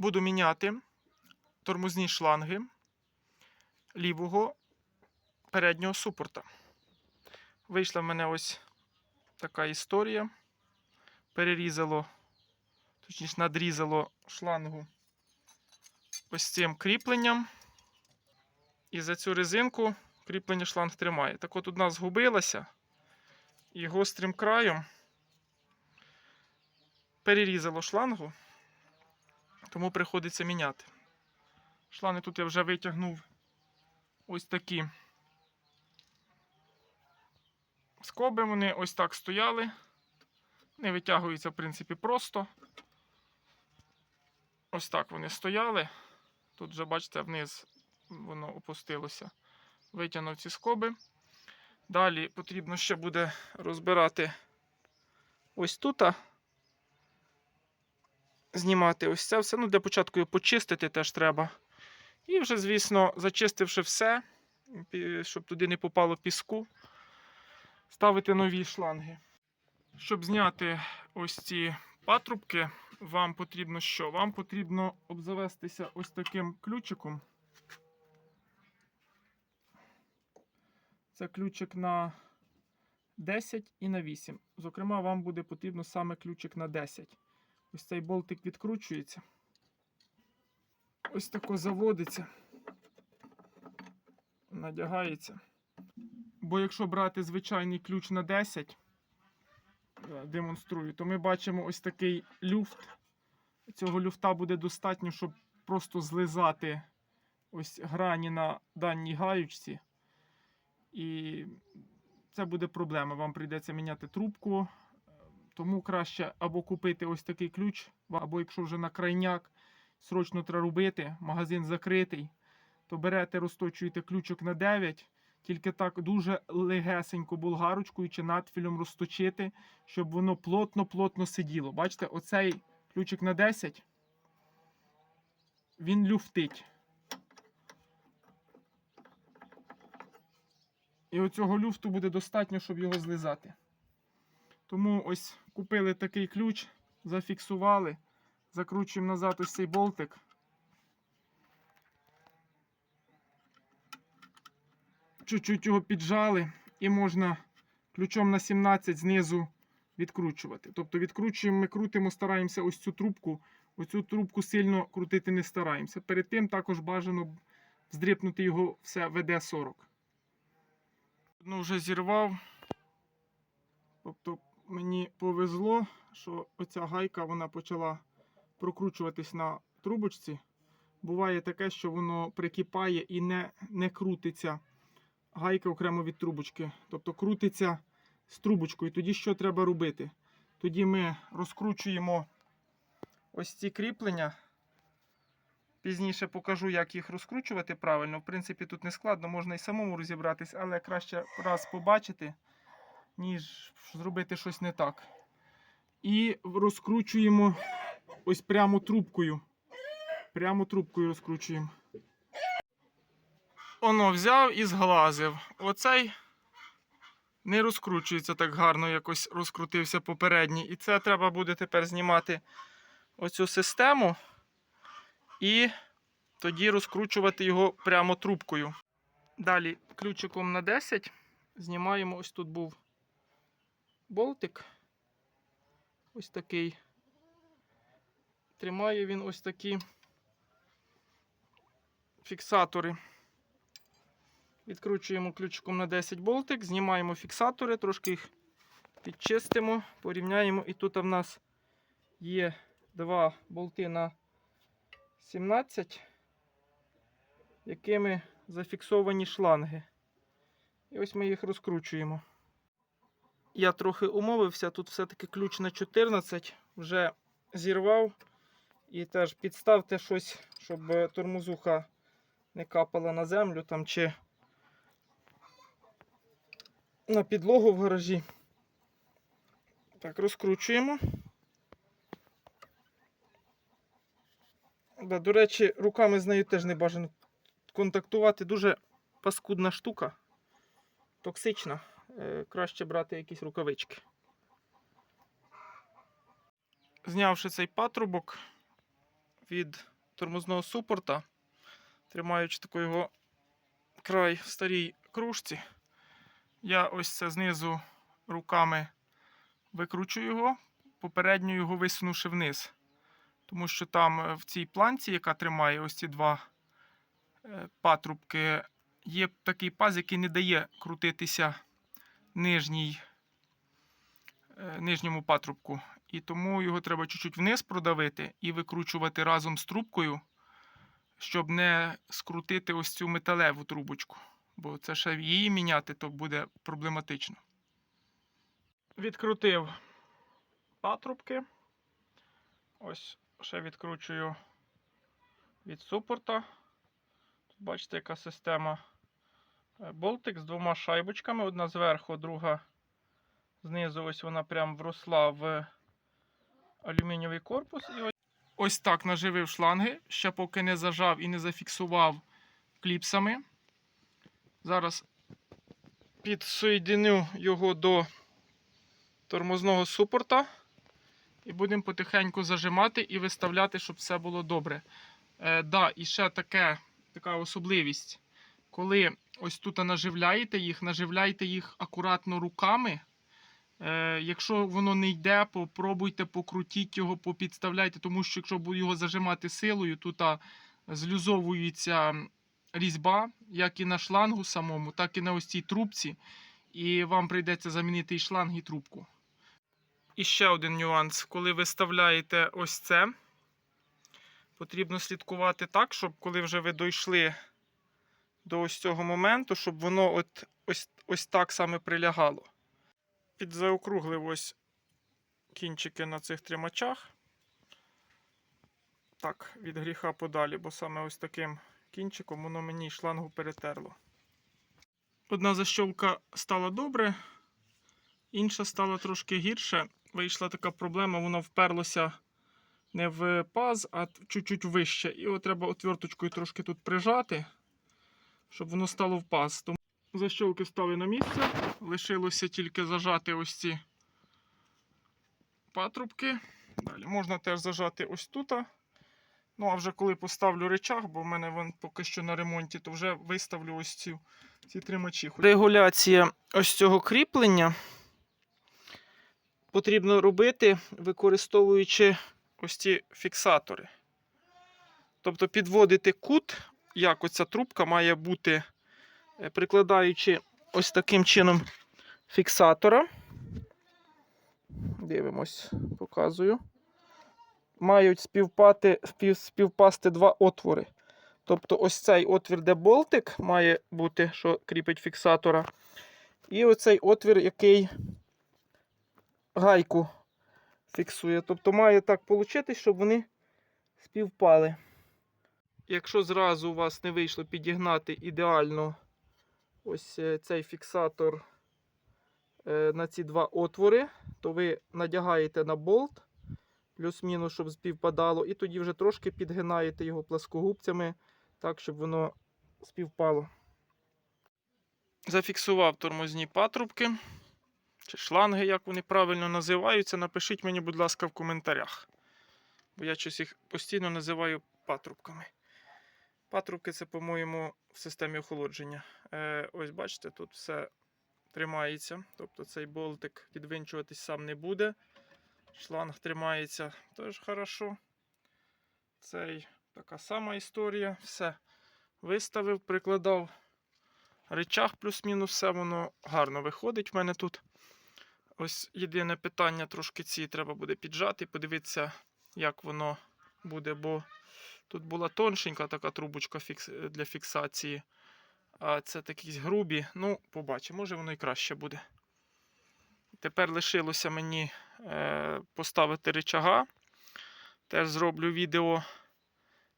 буду міняти тормозні шланги лівого переднього супорта. Вийшла в мене ось така історія. Перерізало, точніше, надрізало шлангу ось цим кріпленням. І за цю резинку кріплення шланг тримає. Так от одна згубилася і гострим краєм перерізало шлангу, тому приходиться міняти. Шланги тут я вже витягнув ось такі скоби, вони ось так стояли. Не витягуються, в принципі, просто. Ось так вони стояли. Тут вже, бачите, вниз воно опустилося. Витягнув ці скоби. Далі потрібно ще буде розбирати ось тут. Знімати ось це все. Ну, для початку його почистити теж треба. І вже, звісно, зачистивши все, щоб туди не попало піску, ставити нові шланги. Щоб зняти ось ці патрубки, вам потрібно що? Вам потрібно обзавестися ось таким ключиком. Це ключик на 10 і на 8. Зокрема, вам буде потрібно саме ключик на 10. Ось цей болтик відкручується. Ось тако заводиться. Надягається. Бо якщо брати звичайний ключ на 10, е, демонструю, то ми бачимо ось такий люфт. Цього люфта буде достатньо, щоб просто злизати ось грані на даній гаючці. І це буде проблема. Вам прийдеться міняти трубку. Тому краще або купити ось такий ключ, або якщо вже на крайняк срочно треба робити, магазин закритий, то берете, розточуєте ключик на 9, тільки так дуже легесенько болгарочкою чи надфілем розточити, щоб воно плотно-плотно сиділо. Бачите, оцей ключик на 10, він люфтить. І оцього люфту буде достатньо, щоб його злизати. Тому ось купили такий ключ, зафіксували, закручуємо назад ось цей болтик. Чуть-чуть його піджали і можна ключом на 17 знизу відкручувати. Тобто відкручуємо, ми крутимо, стараємося ось цю трубку. Оцю трубку сильно крутити не стараємося. Перед тим також бажано здріпнути його все ВД-40. Ну, вже зірвав. Тобто мені повезло, що оця гайка вона почала прокручуватись на трубочці. Буває таке, що воно прикипає і не, не крутиться гайка окремо від трубочки. Тобто крутиться з трубочкою. Тоді що треба робити? Тоді ми розкручуємо ось ці кріплення. Пізніше покажу, як їх розкручувати правильно. В принципі, тут не складно, можна і самому розібратись, але краще раз побачити, ніж зробити щось не так. І розкручуємо ось прямо трубкою. Прямо трубкою розкручуємо. Оно взяв і зглазив. Оцей не розкручується так гарно, якось розкрутився попередній. І це треба буде тепер знімати оцю систему і тоді розкручувати його прямо трубкою. Далі ключиком на 10 знімаємо. Ось тут був болтик. Ось такий. Тримає він ось такі фіксатори. Відкручуємо ключиком на 10 болтик, знімаємо фіксатори, трошки їх підчистимо, порівняємо. І тут в нас є два болти на 17, якими зафіксовані шланги. І ось ми їх розкручуємо. Я трохи умовився, тут все-таки ключ на 14, вже зірвав. І теж підставте щось, щоб тормозуха не капала на землю там чи на підлогу в гаражі. Так, розкручуємо. Да, до речі, руками з нею теж не бажано контактувати. Дуже паскудна штука, токсична. Е, краще брати якісь рукавички. Знявши цей патрубок, від тормозного супорта, тримаючи таку його край в старій кружці. Я ось це знизу руками викручую його, попередньо його висунувши вниз. Тому що там е, в цій планці, яка тримає ось ці два е, патрубки, є такий паз, який не дає крутитися нижній, е, нижньому патрубку. І тому його треба чуть-чуть вниз продавити і викручувати разом з трубкою, щоб не скрутити ось цю металеву трубочку. Бо це ще її міняти, то буде проблематично. Відкрутив патрубки. Ось ще відкручую від супорта. Тут бачите, яка система болтик з двома шайбочками. Одна зверху, друга знизу. Ось вона прям вросла в алюмінієвий корпус. І ось, ось так наживив шланги, ще поки не зажав і не зафіксував кліпсами. Зараз підсоєдиню його до тормозного супорта. І будемо потихеньку зажимати і виставляти, щоб все було добре. Е, да, і ще таке, така особливість. Коли ось тут наживляєте їх, наживляйте їх акуратно руками. Е, якщо воно не йде, попробуйте покрутіть його, попідставляйте, тому що якщо його зажимати силою, тут злюзовується різьба, як і на шлангу самому, так і на ось цій трубці. І вам прийдеться замінити і шланг, і трубку. І ще один нюанс. Коли ви вставляєте ось це, потрібно слідкувати так, щоб коли вже ви дійшли до ось цього моменту, щоб воно от, ось, ось так саме прилягало. Підзаокруглив ось кінчики на цих тримачах. Так, від гріха подалі, бо саме ось таким кінчиком воно мені шлангу перетерло. Одна защолка стала добре, інша стала трошки гірше. Вийшла така проблема, воно вперлося не в паз, а чуть-чуть вище. І от треба отверточкою трошки тут прижати, щоб воно стало в паз. Тому защолки стали на місце. Лишилося тільки зажати ось ці патрубки. Далі можна теж зажати ось тут. Ну, а вже коли поставлю речах, бо в мене він поки що на ремонті, то вже виставлю ось ці, ці тримачі. Регуляція ось цього кріплення потрібно робити, використовуючи ось ці фіксатори. Тобто підводити кут, як оця трубка має бути, е, прикладаючи ось таким чином фіксатора. Дивимось, показую. Мають співпати, спів, співпасти два отвори. Тобто ось цей отвір, де болтик має бути, що кріпить фіксатора. І оцей отвір, який гайку фіксує. Тобто має так вийти, щоб вони співпали. Якщо зразу у вас не вийшло підігнати ідеально ось е, цей фіксатор е, на ці два отвори, то ви надягаєте на болт, плюс-мінус, щоб співпадало, і тоді вже трошки підгинаєте його пласкогубцями, так, щоб воно співпало. Зафіксував тормозні патрубки чи шланги, як вони правильно називаються, напишіть мені, будь ласка, в коментарях. Бо я щось їх постійно називаю патрубками. Патрубки це, по-моєму, в системі охолодження. Е, ось бачите, тут все тримається. Тобто цей болтик відвинчуватись сам не буде. Шланг тримається теж хорошо. Цей така сама історія. Все виставив, прикладав речах, плюс-мінус, все воно гарно виходить в мене тут. Ось єдине питання, трошки ці треба буде піджати, подивитися, як воно буде, бо тут була тоншенька така трубочка для фіксації. А це такі грубі. Ну, побачимо, може воно і краще буде. Тепер лишилося мені е, поставити рычага. Теж зроблю відео,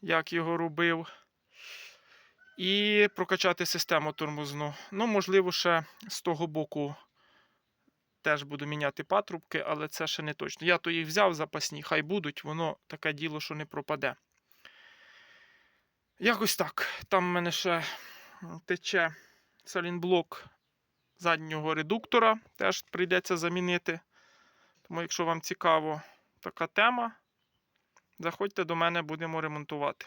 як його робив. І прокачати систему тормозну. Ну, можливо, ще з того боку теж буду міняти патрубки, але це ще не точно. Я то їх взяв запасні, хай будуть, воно таке діло, що не пропаде. Якось так. Там в мене ще тече салінблок заднього редуктора, теж прийдеться замінити. Тому, якщо вам цікаво така тема, Заходьте до мене, будемо ремонтувати.